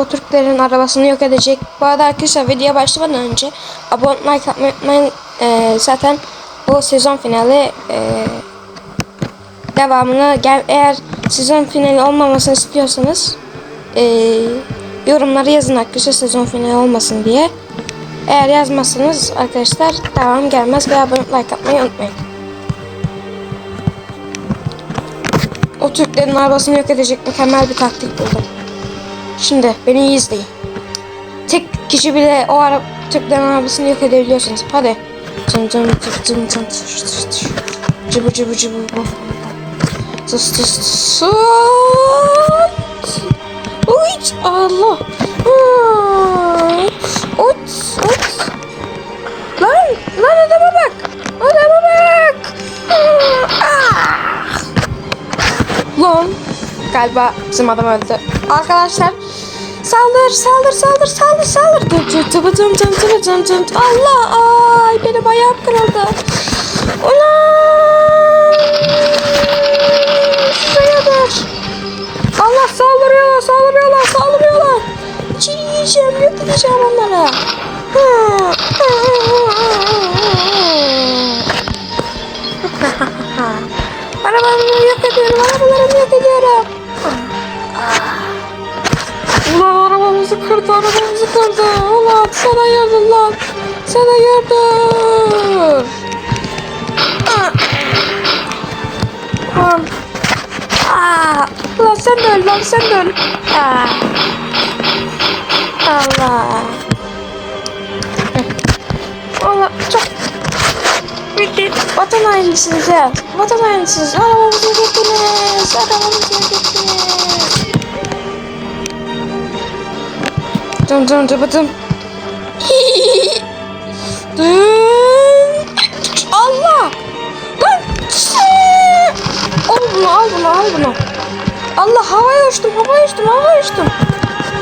o Türklerin arabasını yok edecek. Bu arada arkadaşlar videoya başlamadan önce abone like atmayı unutmayın. Ee, zaten bu sezon finali ee, devamını gel eğer sezon finali olmamasını istiyorsanız ee, yorumlara yazın arkadaşlar sezon finali olmasın diye. Eğer yazmazsanız arkadaşlar devam gelmez ve abone like atmayı unutmayın. O Türklerin arabasını yok edecek mükemmel bir taktik buldum. Şimdi beni iyi izleyin. Tek kişi bile o ara Türklerin arabasını yok edebiliyorsunuz. Hadi. Cın cın tış tış tış. Cıbı cıbı cıbı. Tıs tıs tıs. Uç Allah. Uç uç. Lan lan adama galiba bizim adam öldü. Arkadaşlar saldır saldır saldır saldır saldır. Dım dım dım dım dım dım dım. Allah ay benim ayağım kırıldı. Ulan şuraya dur. Allah saldırıyorlar saldırıyorlar saldırıyorlar. Çiğneyeceğim yok edeceğim onları. Arabalarımı yok ediyorum, arabalarımı yok ediyorum. Arabamızı kırdı, arabamızı kırdı. Ulan sana yardım lan. Sana yardım. Lan. Aa, ulan sen de öl lan, sen de öl. Aa. Allah. Allah çok Bitti. Vatan hainlisiniz ya. Vatan hainisiniz. Arabamızı yok ettiniz. Arabamızı yok Dım dım. Dım. Allah. Lan. Al bunu al bunu al bunu. Allah havaya uçtum havaya uçtum havaya uçtum.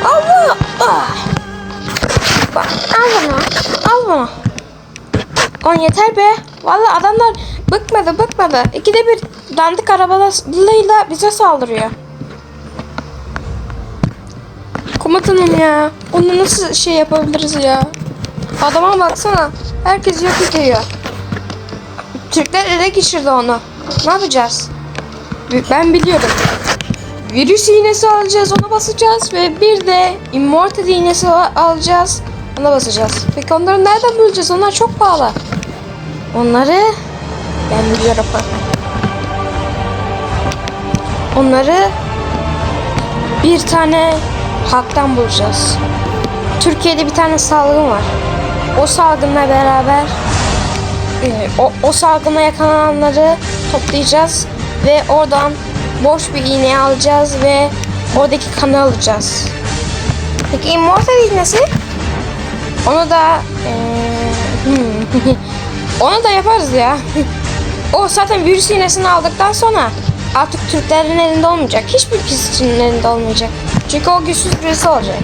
Allah. Ah. Bak al bunu al bunu. Lan yeter be. Vallahi adamlar bıkmadı bıkmadı. İkide bir dandik arabalarıyla bize saldırıyor. Komutanım ya. Onu nasıl şey yapabiliriz ya? Adama baksana. Herkes yok ediyor. Türkler ele geçirdi onu. Ne yapacağız? Ben biliyorum. Virüs iğnesi alacağız, ona basacağız ve bir de Immortal iğnesi alacağız, ona basacağız. Peki onları nereden bulacağız? Onlar çok pahalı. Onları ben biliyorum. Onları bir tane halktan bulacağız. Türkiye'de bir tane salgın var. O salgınla beraber e, o, o salgına yakalananları toplayacağız ve oradan boş bir iğne alacağız ve oradaki kanı alacağız. Peki immortal iğnesi? Onu da e, hmm, onu da yaparız ya. o zaten virüs iğnesini aldıktan sonra artık Türklerin elinde olmayacak. Hiçbir kişinin elinde olmayacak. Çünkü o güçsüz birisi olacak.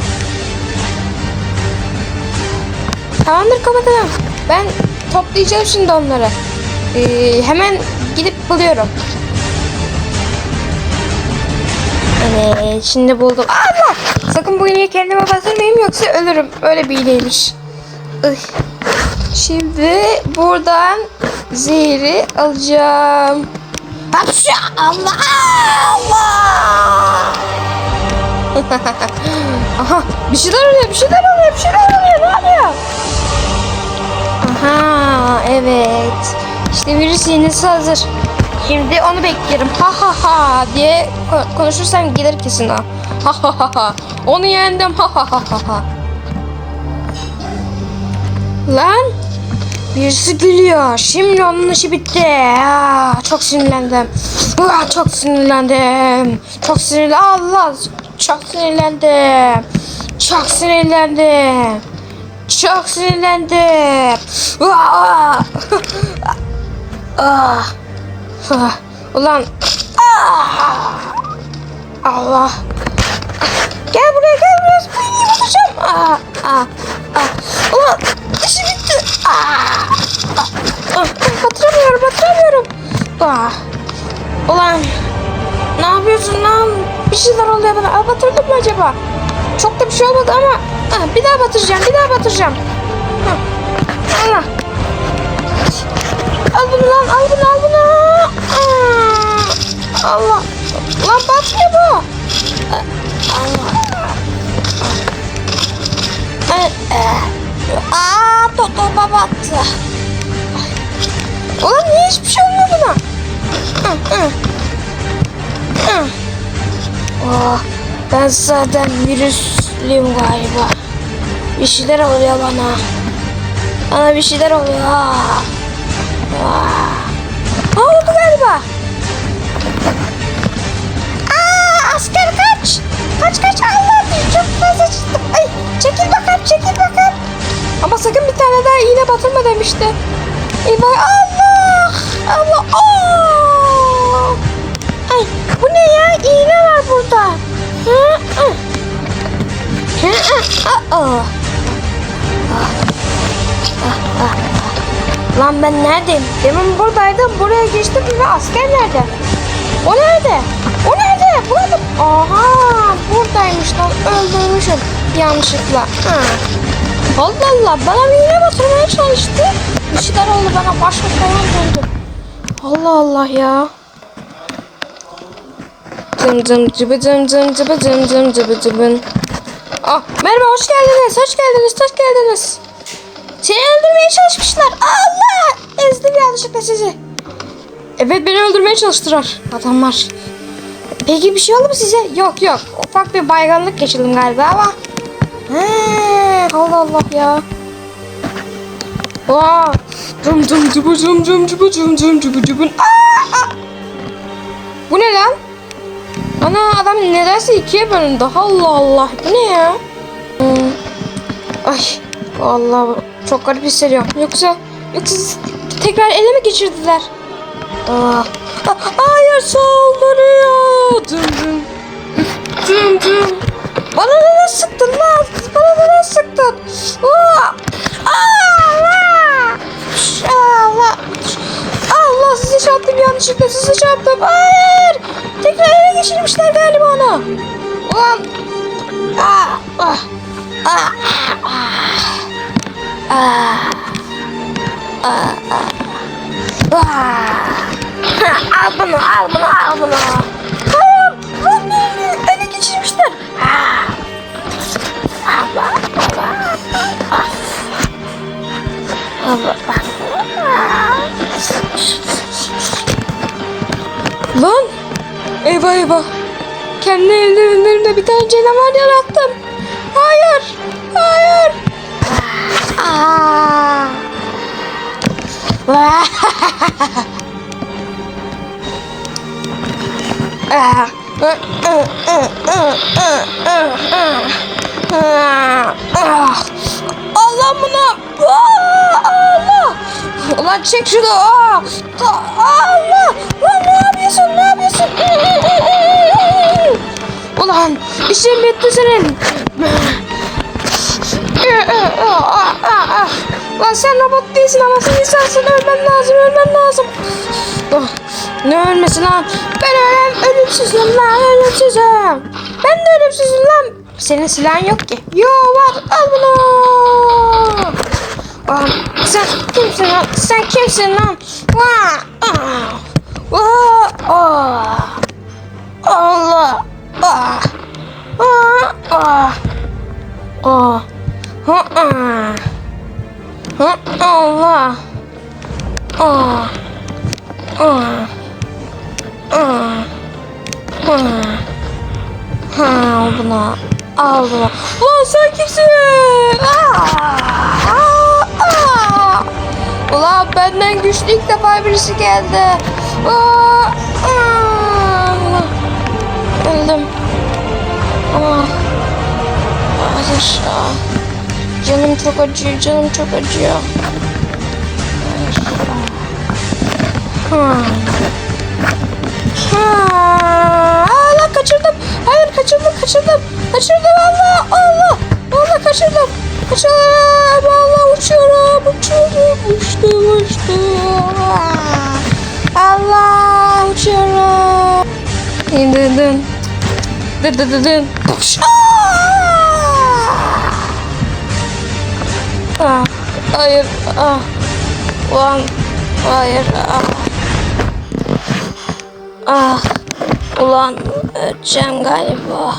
Tamamdır komutanım. Ben toplayacağım şimdi onları. Ee, hemen gidip buluyorum. Evet şimdi buldum. Allah! Sakın bu iğneyi kendime batırmayayım yoksa ölürüm. Öyle bir iğneymiş. Şimdi buradan zehri alacağım. Hapşa! Allah! Allah! Aha bir şeyler oluyor, bir şeyler oluyor, bir şeyler oluyor. Ne oluyor? Aha evet. İşte virüs iğnesi hazır. Şimdi onu beklerim. Ha ha ha diye ko- konuşursam gelir kesin o. Ha ha ha ha. Onu yendim. Ha ha ha ha ha. Lan birisi gülüyor. Şimdi onun işi bitti. Aa, çok sinirlendim. Aa, çok sinirlendim. Çok sinirli. Allah çok sinirlendim. Çok sinirlendim. Çok sinirlendim. Aa! Ah! Ah! Ulan! Ah! Allah! Gel buraya gel buraya. Spring'i batacağım. Ah! Ah! Ah! Ulan! İşi bitti. Ah! Ah! Ah! Batıramıyorum batıramıyorum. Ah! Ulan! Ne yapıyorsun lan? Bir şeyler oluyor bana. Aa, batırdım mı acaba? Çok da bir şey olmadı ama ah, bir daha batıracağım. Bir daha batıracağım. Hah. Allah. Al bunu lan. Al bunu. Al bunu. Aa, Allah. Lan batmıyor bu. Allah. Ay, eh. Aa, totoba battı. Ulan niye hiçbir şey olmuyor buna? Oh, ben zaten virüslüyüm galiba. Bir şeyler oluyor bana. Bana bir şeyler oluyor. Ah. Ah, oldu galiba. Aa, asker kaç. Kaç kaç Allah çok fazla çıktı. Ay, çekil bakalım çekil bakalım. Ama sakın bir tane daha iğne batırma demişti. Eyvah Allah. Allah. Aa! Ay, bu ne ya? İğne var burada. Lan ben neredeyim? Demin buradaydım. Buraya geçtim ve asker nerede? O nerede? O nerede? Burada. Aha buradaymış lan. Öldürmüşüm yanlışlıkla. Ha. Allah Allah bana bir iğne batırmaya çalıştı. Bir şeyler oldu bana başka falan döndü. Allah Allah ya. Dım dım cıbı dım dım cıbı dım dım cıbı cıbın. Ah, merhaba hoş geldiniz, hoş geldiniz, hoş geldiniz. Seni öldürmeye çalışmışlar. Allah! Ezdim yanlışlıkla sizi. Evet beni öldürmeye çalıştılar adamlar. Peki bir şey oldu mu size? Yok yok. Ufak bir bayganlık geçirdim galiba ama. He, Allah Allah ya. Aa, cıbı cım cım cıbı cım cım cıbı cıbın. Aa, aa. Bu ne lan? Ana adam nedense ikiye bölündü. Allah Allah. Bu ne ya? Hmm. Ay. Allah çok garip hissediyorum. Yoksa yoksa tekrar ele mi geçirdiler? Aa. Hayır saldırıyor. Dım dım. Dım dım. Bana neden sıktın lan? Bana neden sıktın? Aa! Allah! Allah! Allah sizi çarptım yanlışlıkla sizi çarptım. Hayır! Tekrar ele geçirmişler galiba onu. Ulan! Ah! Ah! Ah! Ah! Ah! Ah! Al bunu, al bunu, al bunu. Lan! Eyvah eyvah! Kendi ellerimle bir tane canavar yarattım. Hayır! Hayır! Ah! Allah buna! Allah! Ulan çek şunu! Allah! Lan yapıyorsun? Ne yapıyorsun? Ulan işin bitti senin. Lan sen robot değilsin ama sen insansın. Ölmen lazım, ölmen lazım. Ne ölmesi lan? Ben ölüm, ölümsüzüm lan, ölümsüzüm. Ben de ölümsüzüm lan. Senin silahın yok ki. Yo var, al bunu. Ah, sen kimsin lan? Sen kimsin lan? Vah! Al bunu. Al bunu. Lan sen kimsin? Ah! Ah! Ah! Ulan benden güçlü ilk defa birisi geldi. Aa, aa, öldüm. Ah. Hayır. ah. Canım çok acıyor, canım çok acıyor. Hayır. Ha. Ha. Allah kaçırdım. Hayır kaçırdım kaçırdım. Kaçırdım Allah Allah. Allah kaçırdım. Kaçırdım Allah uçuyorum uçuyorum. Uçtum uçtum. Allah uçuyorum. İndirdim. Dıdıdıdın. Puş. Ah, hayır. Ah. Ulan. Hayır. Ah. ah. Ulan öleceğim galiba.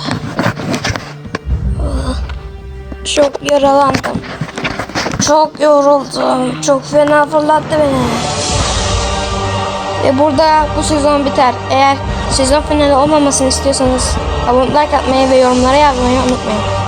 Çok yaralandım. Çok yoruldum. Çok fena fırlattı beni. Ve burada bu sezon biter. Eğer sezon finali olmamasını istiyorsanız abone like atmayı ve yorumlara yazmayı unutmayın.